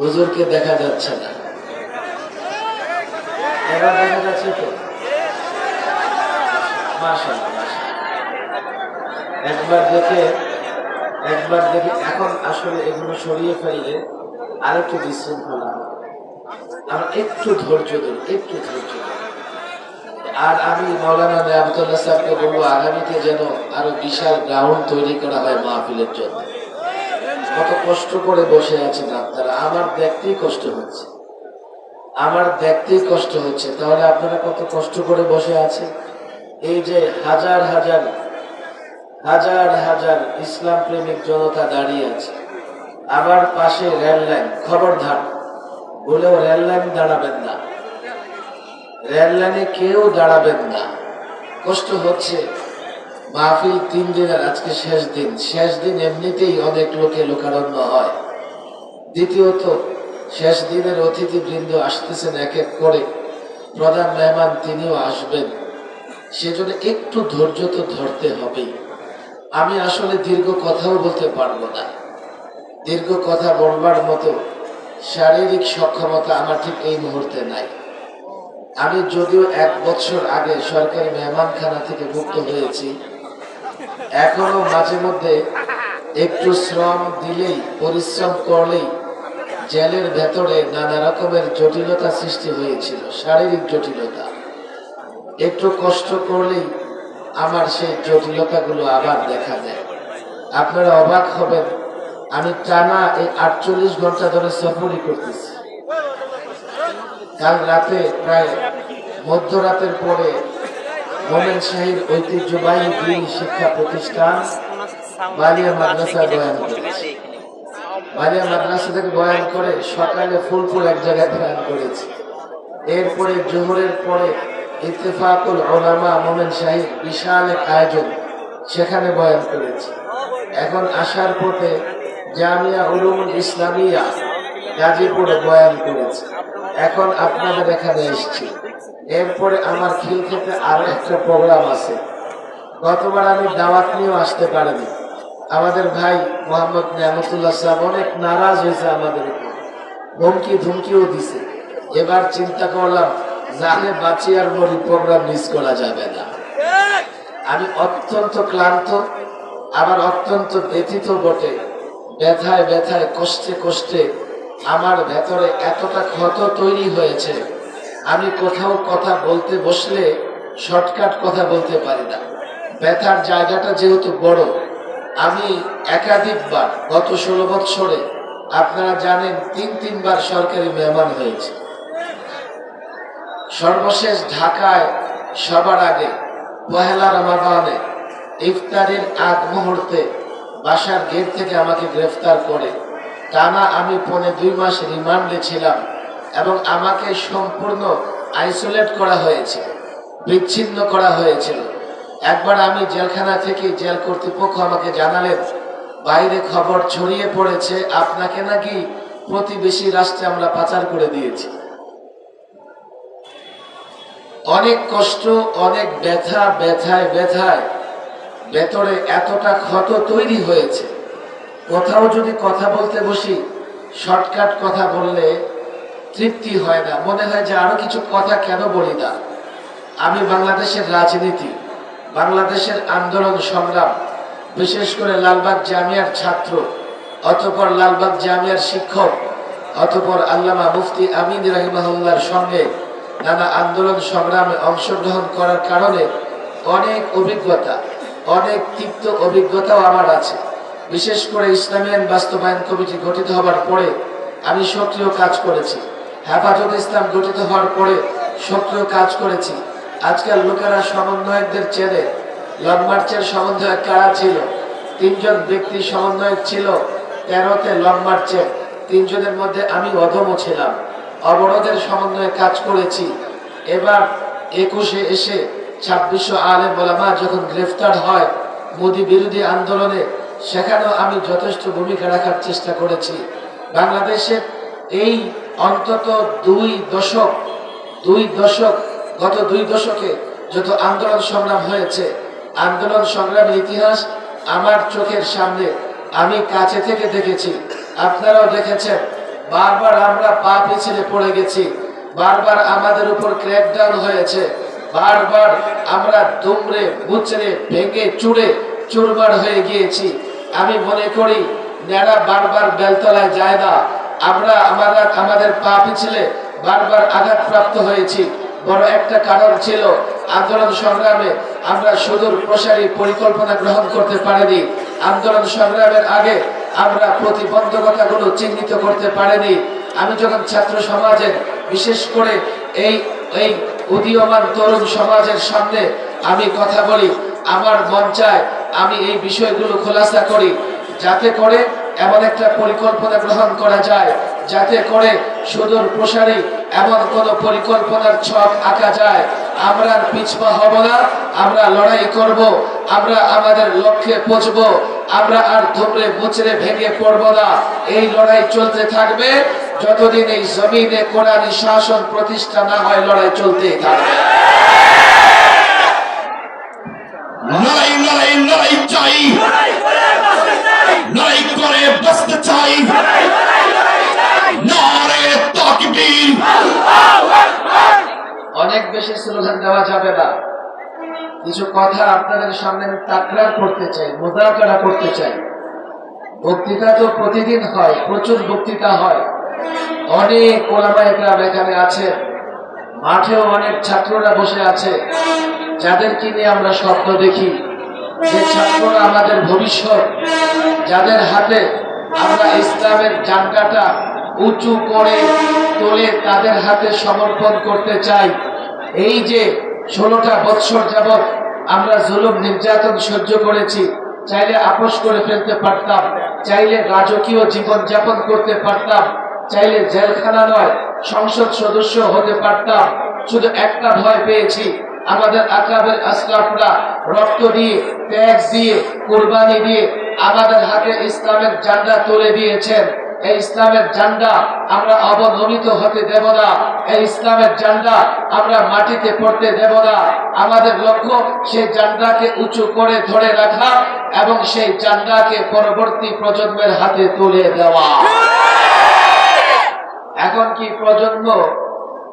হুজুরকে দেখা যাচ্ছে না এবার দেখা যাচ্ছে তো। একবার দেখে একবার দেখে, এখন আসলে এগুলো সরিয়ে ফেললে আরেকটু বিশৃঙ্খলা হবে। আমরা একটু ধৈর্য ধরি একটু ধৈর্য ধরি আর আমি মৌলানা আবদুল্লাহ সাহেবকে বলব, আগামীতে যেন আরও বিশাল গ্রাউন্ড তৈরি করা হয় মাহফিলের জন্য কত কষ্ট করে বসে আছেন আপনারা আমার দেখতেই কষ্ট হচ্ছে। আমার দেখতেই কষ্ট হচ্ছে, তাহলে আপনারা কত কষ্ট করে বসে আছেন? এই যে হাজার হাজার হাজার হাজার ইসলাম প্রেমিক জনতা দাঁড়িয়ে আছে। আবার পাশে রেল লাইন বলেও রেল লাইন দাঁড়াবেন না। রেল লাইনে কেউ দাঁড়াবেন না। কষ্ট হচ্ছে। মাহফিল তিন দিনের, আজকে শেষ দিন। শেষ দিন এমনিতেই অনেক লোকে লোকারণ্য হয়। দ্বিতীয়ত, শেষ দিনের অতিথি বৃন্দ আসতেছেন এক এক করে। প্রধান মেহমান তিনিও আসবেন। সেজন্য একটু ধৈর্য তো ধরতে হবেই। আমি আসলে দীর্ঘ কথাও বলতে পারব না। দীর্ঘ কথা বলবার মতো শারীরিক সক্ষমতা আমার ঠিক এই মুহূর্তে নাই। আমি যদিও এক বছর আগে সরকারি মেহমানখানা থেকে মুক্ত হয়েছি এখনও মাঝে মধ্যে একটু শ্রম দিলেই, পরিশ্রম করলেই জেলের ভেতরে নানা রকমের জটিলতা সৃষ্টি হয়েছিল, শারীরিক জটিলতা। একটু কষ্ট করলেই আমার সেই জটিলতাগুলো আবার দেখা দেয়। আপনারা অবাক হবেন, আমি টানা এই আটচল্লিশ ঘণ্টা ধরে সফরই করতেছি। কাল রাতে প্রায় মধ্যরাতের পরে শাহীর ঐতিহ্যবাহী শিক্ষা প্রতিষ্ঠান মাদ্রাসা বয়ান বয়ান করে, সকালে এক জায়গায় এরপরে জোহরের পরে ইত্তেফাকুল ওলামা মোমেন শাহীর বিশাল এক আয়োজন সেখানে বয়ান করেছে। এখন আসার পথে জামিয়া উলুমুল ইসলামিয়া গাজীপুরে বয়ান করেছে। এখন আপনাদের এখানে এসেছি। এরপরে আমার খিলক্ষেতে আরও একটা প্রোগ্রাম আছে। গতবার আমি দাওয়াত নিয়েও আসতে পারিনি। আমাদের ভাই মোহাম্মদ নিয়ামতুল্লাহ সাহেব অনেক নারাজ হয়েছে আমাদের উপর। হুমকি ধুমকিও দিছে। এবার চিন্তা করলাম জানে বাঁচি আর মরি প্রোগ্রাম মিস করা যাবে না। আমি অত্যন্ত ক্লান্ত, আবার অত্যন্ত ব্যথিত বটে। ব্যথায় ব্যথায় কষ্টে কষ্টে আমার ভেতরে এতটা ক্ষত তৈরি হয়েছে। আমি কোথাও কথা বলতে বসলে শর্টকাট কথা বলতে পারি না। ব্যথার জায়গাটা যেহেতু বড়, আমি একাধিকবার গত ষোলো বৎসরে, আপনারা জানেন, তিন তিনবার সরকারি মেহমান হয়েছে। সর্বশেষ ঢাকায় সবার আগে, পহেলা রমাদানে, ইফতারের আগ মুহূর্তে বাসার গেট থেকে আমাকে গ্রেফতার করে। টানা আমি পৌনে দুই মাস রিমান্ডে ছিলাম। এবং আমাকে সম্পূর্ণ আইসোলেট করা হয়েছিল বিচ্ছিন্ন করা হয়েছিল একবার আমি জেলখানা থেকে জেল কর্তৃপক্ষ আমাকে জানালেন, বাইরে খবর ছড়িয়ে পড়েছে, আপনাকে নাকি প্রতিবেশী রাষ্ট্রে আমরা পাচার করে দিয়েছি। অনেক কষ্ট, অনেক ব্যথা, ব্যথায় ব্যথায় ভেতরে এতটা ক্ষত তৈরি হয়েছে। কোথাও যদি কথা বলতে বসি, শর্টকাট কথা বললে তৃপ্তি হয় না। মনে হয় যে আরও কিছু কথা কেন বলি না? আমি বাংলাদেশের রাজনীতি, বাংলাদেশের আন্দোলন সংগ্রাম, বিশেষ করে লালবাগ জামিয়ার ছাত্র, অতপর লালবাগ জামিয়ার শিক্ষক, অতপর আল্লামা মুফতি আমিন রাহিমাহুল্লার সঙ্গে নানা আন্দোলন সংগ্রামে অংশগ্রহণ করার কারণে অনেক অভিজ্ঞতা, অনেক তিক্ত অভিজ্ঞতাও আমার আছে। বিশেষ করে ইসলামিয়ান বাস্তবায়ন কমিটি গঠিত হবার পরে আমি সক্রিয় কাজ করেছি। হেফাজত ইসলাম গঠিত হওয়ার পরে সক্রিয় কাজ করেছি। আজকাল লোকেরা সমন্বয়কদের চেনে। লং মার্চের সমন্বয়ক কারা ছিল? তিনজন ব্যক্তি সমন্বয়ক ছিল। তেরোতে লং মার্চের তিনজনের মধ্যে আমি অধম ছিলাম। অবরোধের সমন্বয়ে কাজ করেছি। এবার একুশে এসে ছাব্বিশশো আলে বলামা যখন গ্রেফতার হয় মোদী বিরোধী আন্দোলনে, সেখানেও আমি যথেষ্ট ভূমিকা রাখার চেষ্টা করেছি। বাংলাদেশের এই অন্তত দুই দশক দুই দশক, গত দুই দশকে যত আন্দোলন সংগ্রাম হয়েছে, আন্দোলন সংগ্রামের ইতিহাস আমার চোখের সামনে, আমি কাছে থেকে দেখেছি। আপনারাও দেখেছেন, বারবার আমরা পা পিছনে পড়ে গেছি, বারবার আমাদের উপর ক্র্যাকডাউন হয়েছে, বারবার আমরা দুমড়ে, মুচড়ে, ভেঙে, চুড়ে, চুরমার হয়ে গিয়েছি। আমি মনে করি ন্যাড়া বারবার বেলতলায় যায় না আমরা আমাদের আমাদের পা পিছলে বারবার আঘাতপ্রাপ্ত হয়েছি। বড় একটা কারণ ছিল আন্দোলন সংগ্রামে আমরা সুদূর প্রসারী পরিকল্পনা গ্রহণ করতে পারিনি। আন্দোলন সংগ্রামের আগে আমরা প্রতিবন্ধকতাগুলো চিহ্নিত করতে পারিনি। আমি যখন ছাত্র সমাজের বিশেষ করে এই এই উদীয়মান তরুণ সমাজের সামনে আমি কথা বলি, আমার মন চায় আমি এই বিষয়গুলো খোলাসা করি। যাতে করে এমন একটা পরিকল্পনা গ্রহণ করা যায়, যাতে করে সুদূর প্রসারী এমন কোন পরিকল্পনার ছক আঁকা যায়, আমরা পিছপা হব না, আমরা লড়াই করব, আমরা আমাদের লক্ষ্যে পৌঁছব, আমরা আর ধুমড়ে মুচড়ে ভেঙে পড়ব না। এই লড়াই চলতে থাকবে, যতদিন এই জমিনে কোরআনী শাসন প্রতিষ্ঠা না হয়, লড়াই চলতেই থাকবে। লড়াই লড়াই লড়াই চাই। চাই অনেক বেশি স্লোগান দেওয়া যাবে না। কিছু কথা আপনাদের সামনে আমি তাকরার করতে চাই, মোদাকারা করতে চাই। বক্তৃতা তো প্রতিদিন হয়, প্রচুর বক্তৃতা হয়। অনেক ওলামা এখানে আছে মাঠেও অনেক ছাত্ররা বসে আছে। যাদেরকে নিয়ে আমরা স্বপ্ন দেখি। যে ছাত্ররা আমাদের ভবিষ্যৎ, যাদের হাতে আমরা ইসলামের জানকাটা উঁচু করে তোলে তাদের হাতে সমর্পণ করতে চাই। এই যে ষোলোটা বৎসর যাবৎ আমরা জুলুম, নির্যাতন সহ্য করেছি, চাইলে আপোষ করে ফেলতে পারতাম, চাইলে রাজকীয় জীবন যাপন করতে পারতাম, চাইলে জেলখানা নয়, সংসদ সদস্য হতে পারতাম, শুধু একটা ভয় পেয়েছি আমাদের আকাবের আসলাফরা রক্ত দিয়ে, ত্যাগ দিয়ে, কোরবানি দিয়ে আমাদের হাতে ইসলামের জান্ডা তুলে দিয়েছেন। এই ইসলামের জান্ডা আমরা অবনমিত হতে দেব না। এই ইসলামের জান্ডা আমরা মাটিতে পড়তে দেব না। আমাদের লক্ষ্য সেই জান্ডাকে উঁচু করে ধরে রাখা এবং সেই জান্ডাকে পরবর্তী প্রজন্মের হাতে তুলে দেওয়া। এখন কি প্রজন্ম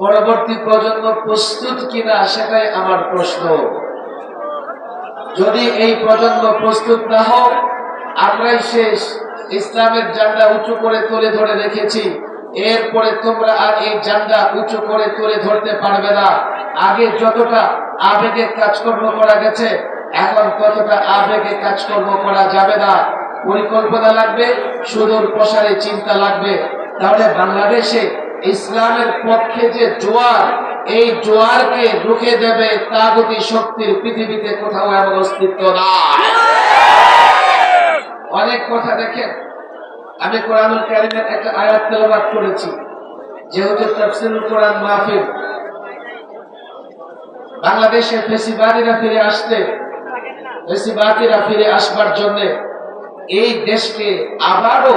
পরবর্তী প্রজন্ম প্রস্তুত কিনা সেটাই আমার প্রশ্ন। যদি এই প্রজন্ম প্রস্তুত না হোক, আমরাই শেষ। ইসলামের জান্ডা উঁচু করে তুলে ধরে রেখেছি। এরপরে তোমরা আর এই জান্ডা উঁচু করে তুলে ধরতে পারবে না। আগে যতটা আবেগে কাজকর্ম করা গেছে, এখন ততটা আবেগে কাজকর্ম করা যাবে না। পরিকল্পনা লাগবে, সুদূর প্রসারে চিন্তা লাগবে। তাহলে বাংলাদেশে ইসলামের পক্ষে যে জোয়ার, এই জোয়ারকে রুখে দেবে তাগতি শক্তির পৃথিবীতে কোথাও এমন অস্তিত্ব নাই। অনেক কথা দেখেন। আমি কোরআনুল কারিমের একটা আয়াত তেলাবাদ করেছি, যেহেতু তাফসিরুল কোরআন মাহফিল। বাংলাদেশে ফেসিবাদীরা ফিরে আসতে, ফেসিবাদীরা ফিরে আসবার জন্য এই দেশকে আবারও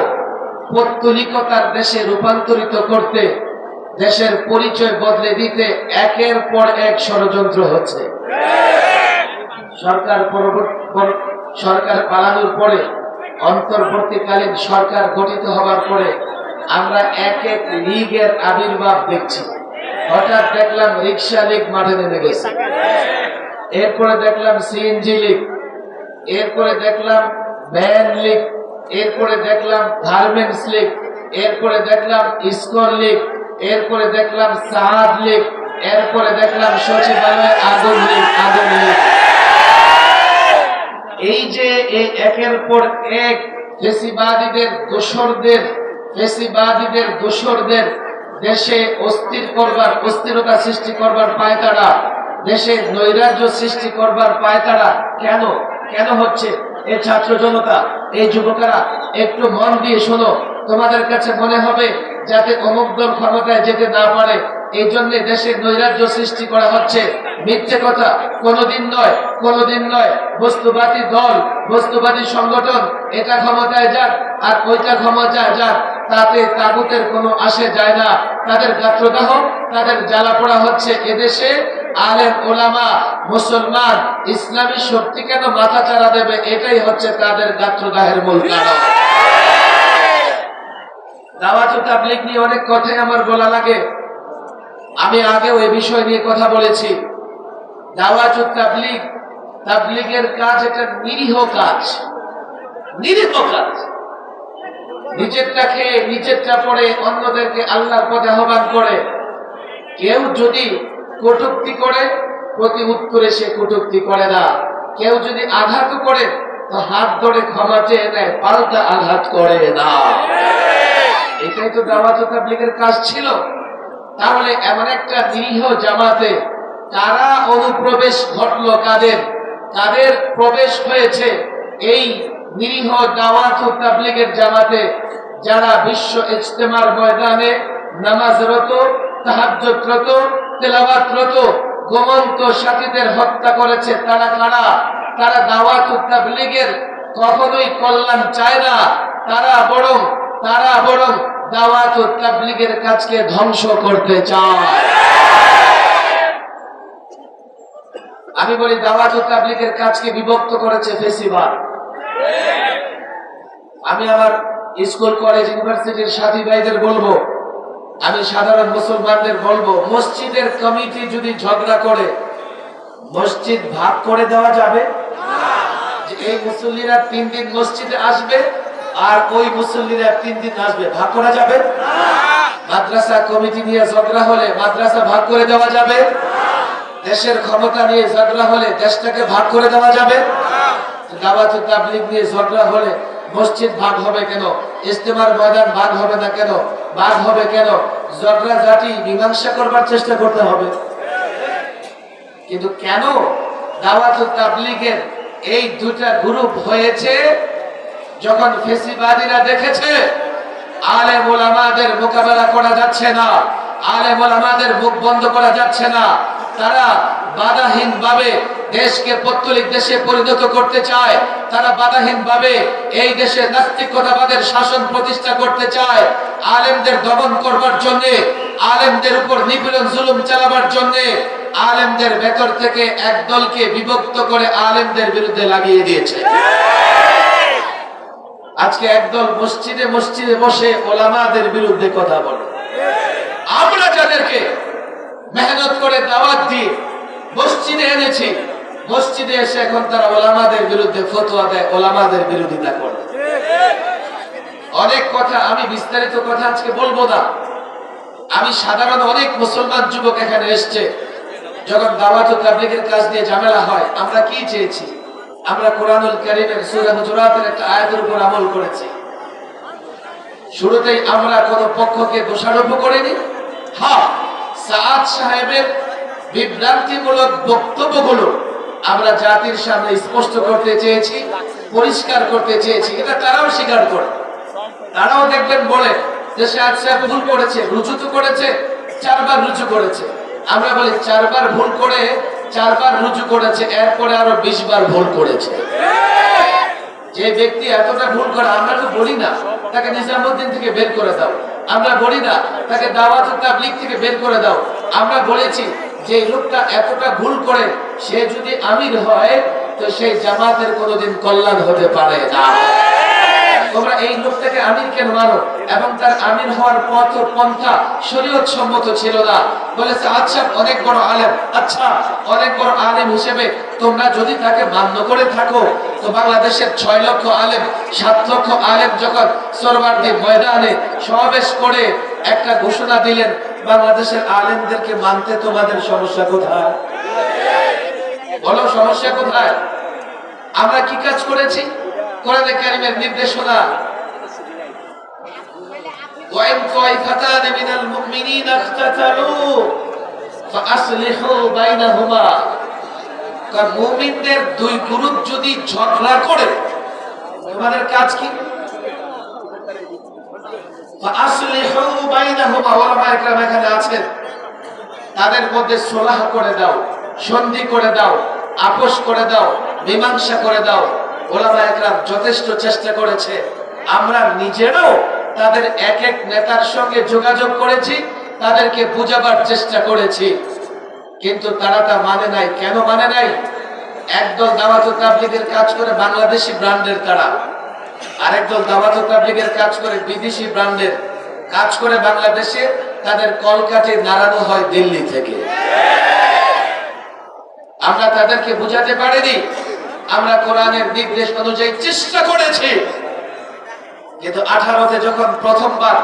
পৌত্তলিকতার দেশে রূপান্তরিত করতে, দেশের পরিচয় বদলে দিতে একের পর এক ষড়যন্ত্র হচ্ছে। সরকার সরকার পালানোর পরে, অন্তর্বর্তীকালীন সরকার গঠিত হবার পরে, আমরা এক এক লীগের আবির্ভাব দেখছি। হঠাৎ দেখলাম রিক্সা লীগ মাঠে নেমে গেছে। এরপরে দেখলাম সিএনজি লীগ। এরপরে দেখলাম ভ্যান লীগ। এরপরে দেখলাম গার্মেন্টস লীগ এরপরে দেখলাম ইস্কন লীগ, এরপরে দেখলাম সাহাদ লীগ, এরপরে দেখলাম সচিবালয় আগুন লীগ আগুন লীগ। এই যে এই একের পর এক ফেসিবাদীদের দোসরদের ফেসিবাদীদের দোসরদের দেশে অস্থির করবার, অস্থিরতা সৃষ্টি করবার পায়তারা দেশে নৈরাজ্য সৃষ্টি করবার পায়তারা কেন? কেন হচ্ছে? এই ছাত্র জনতা, এই যুবকেরা, একটু মন দিয়ে শোনো। তোমাদের কাছে মনে হবে যাতে অমুক দল ক্ষমতায় যেতে না পারে। এই জন্য দেশে নৈরাজ্য সৃষ্টি করা হচ্ছে। মিথ্যে কথা কোনোদিন নয় কোনোদিন নয়। বস্তুবাদী দল, বস্তুবাদী সংগঠন, এটা ক্ষমতায় যাক আর ওইটা ক্ষমতায় যাক। তাতে তাগুতের কোনো আসে যায় না। তাদের গাত্রদাহ, তাদের জ্বালা পোড়া হচ্ছে এদেশে। আলেম ওলামা, মুসলমান, ইসলামী শক্তি কেন মাথা চারা দেবে? এটাই হচ্ছে তাদের গাত্রদাহের মূল কারণ। নিয়ে অনেক কথাই আমার বলা লাগে। আমি আগেও এ বিষয় নিয়ে কথা বলেছি। তাবলিগের কাজ একটা নিরীহ কাজ। নিরীহ কাজ। নিজেরটা খেয়ে নিজেরটা পড়ে অন্যদেরকে আল্লাহর পথে আহ্বান করে। কেউ যদি কটুক্তি করে, প্রতি উত্তরে সে কটুক্তি করে না। কেউ যদি আঘাত করে, তো হাত ধরে ক্ষমা চেয়ে নেয়, পাল্টা আঘাত করে না। এটাই তো তাবলীগের কাজ ছিল। তাহলে এমন একটা নিরীহ জামাতে কারা অনুপ্রবেশ ঘটলো কাদের? কাদের প্রবেশ হয়েছে এই নিরীহ দাওয়াত তাবলীগের জামাতে? যারা বিশ্ব ইজতেমার ময়দানে নামাজরত, তাহাজ্জুদরত তেলাওয়াতরত গোমন্ত সাথীদের হত্যা করেছে। তারা কারা? তারা দাওয়াত তাবলীগের কখনোই কল্যাণ চায় না। তারা বরং তারা বরং দাওয়াত তাবলীগের কাজকে ধ্বংস করতে চায়। আমি বলি, দাওয়াত তাবলীগের কাজকে বিভক্ত করেছে ফেসিবাদ। আমি আমার স্কুল, কলেজ, ইউনিভার্সিটির সাথী ভাইদের বলব আমি সাধারণ মুসলমানদের বলব, মসজিদের কমিটি যদি ঝগড়া করে, মসজিদ ভাগ করে দেওয়া যাবে? এই মুসল্লিরা তিন দিন মসজিদে আসবে, আর ওই মুসল্লিরা তিন দিন আসবে। ভাগ করা যাবে? মাদ্রাসা কমিটি নিয়ে ঝগড়া হলে মাদ্রাসা ভাগ করে দেওয়া যাবে? দেশের ক্ষমতা নিয়ে ঝগড়া হলে দেশটাকে ভাগ করে দেওয়া যাবে? ও তাবলীগ নিয়ে ঝগড়া হলে মসজিদ ভাগ হবে কেন? ইস্তেমার ময়দান ভাগ হবে না কেন? ভাগ হবে কেন? ঝগড়া জাতি মীমাংসা করবার চেষ্টা করতে হবে। কিন্তু কেন দাওয়াত তাবলিগের এই দুটা গ্রুপ হয়েছে? যখন ফেসিবাদীরা দেখেছে আলে মোলামাদের মোকাবেলা করা যাচ্ছে না। আলেম ওলামাদের মুখ বন্ধ করা যাচ্ছে না। তারা বাধাহীন ভাবে দেশকে পত্তলিক দেশে পরিণত করতে চায়। তারা বাধাহীন ভাবে এই দেশে নাস্তিকতাবাদের শাসন প্রতিষ্ঠা করতে চায়। আলেমদের দমন করবার জন্য, আলেমদের উপর নিপীড়ন জুলুম চালাবার জন্য আলেমদের ভেতর থেকে এক দলকে বিভক্ত করে আলেমদের বিরুদ্ধে লাগিয়ে দিয়েছে। আজকে একদল মসজিদে মসজিদে বসে ওলামাদের বিরুদ্ধে কথা বলে। আমরা যাদেরকে মেহনত করে দাওয়াত দিয়ে মসজিদে এনেছি, মসজিদে এসে এখন তারা ওলামাদের বিরুদ্ধে ফতোয়া দেয়, ওলামাদের বিরোধিতা করে। অনেক কথা, আমি বিস্তারিত কথা আজকে বলব না। আমি সাধারণ অনেক মুসলমান যুবক এখানে এসছে, যখন দাওয়াত ও তাবলীগের কাজ নিয়ে ঝামেলা হয়, আমরা কি চেয়েছি? আমরা কোরআনুল কারীমের সূরা একটা আয়াতের উপর আমল করেছি। শুরুতেই আমরা কোন পক্ষকে দোষারোপ করিনি হ্যাঁ সাদ সাহেবের বিভ্রান্তিমূলক বক্তব্যগুলো আমরা জাতির সামনে স্পষ্ট করতে চেয়েছি, পরিষ্কার করতে চেয়েছি, এটা তারাও স্বীকার করে। তারাও দেখবেন বলে যে সাদ সাহেব ভুল করেছে, রুজু তো করেছে, চারবার রুজু করেছে। আমরা বলি, চারবার ভুল করে, চারবার রুজু করেছে, এরপরে আরও বিশ বার ভুল করেছে। যে ব্যক্তি এতটা ভুল করে, আমরা তো বলি না, তাকে নিজামুদ্দিন থেকে বের করে দাও। আমরা বলি না, তাকে দাওয়াত তাবলিগ থেকে বের করে দাও। আমরা বলেছি, যে লোকটা এতটা ভুল করে, সে যদি আমির হয়, তো সেই জামাতের কোনোদিন কল্যাণ হতে পারে না। তোমরা এই লোকটাকে আমির কেন মানো এবং তার আমির হওয়ার পথ ও পন্থা শরীয়ত সম্মত ছিল না। বলেছে আচ্ছা অনেক বড় আলেম। আচ্ছা অনেক বড় আলেম হিসেবে তোমরা যদি তাকে মান্য করে থাকো, তো বাংলাদেশের ছয় লক্ষ আলেম, সাত লক্ষ আলেম যখন সরবার্দি ময়দানে সমাবেশ করে একটা ঘোষণা দিলেন, বাংলাদেশের আলেমদেরকে মানতে তোমাদের সমস্যা কোথায়? বলো, সমস্যা কোথায়? আমরা কি কাজ করেছি? কোরআনে কারিমের নির্দেশনা وإن طائفتان من المؤمنين اقتتلوا فأصلحوا بينهما কারণ মুমিনদের দুই গ্রুপ যদি ঝগড়া করে তোমাদের কাজ কি فأصلحوا بينهما ওলামা একরাম এখানে আছেন তাদের মধ্যে সোলাহ করে দাও সন্ধি করে দাও আপোষ করে দাও মীমাংসা করে দাও ওলামা একরাম যথেষ্ট চেষ্টা করেছে। আমরা নিজেরাও তাদের এক এক নেতার সঙ্গে যোগাযোগ করেছি, তাদেরকে বুঝাবার চেষ্টা করেছি। কিন্তু তারা তা মানে নাই। কেন মানে নাই? একদল দাওয়াত তাবলিগের কাজ করে বাংলাদেশি ব্র্যান্ডের তারা। আরেকদল দাওয়াত তাবলিগের কাজ করে বিদেশি ব্র্যান্ডের। কাজ করে বাংলাদেশে তাদের কলকাঠি নাড়ানো হয় দিল্লি থেকে। আমরা তাদেরকে বুঝাতে পারিনি। আমরা কোরআনের নির্দেশ অনুযায়ী চেষ্টা করেছি। কিন্তু আঠারোতে যখন প্রথমবার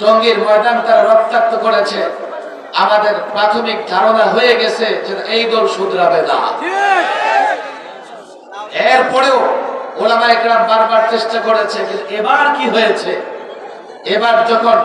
টঙ্গীর ময়দান তারা রক্তাক্ত করেছে, আমাদের প্রাথমিক ধারণা হয়ে গেছে যে এই দল শুধরাবে না। এরপরেও ওলামা একরাম বারবার চেষ্টা করেছে, কিন্তু এবার কি হয়েছে? এবার যখন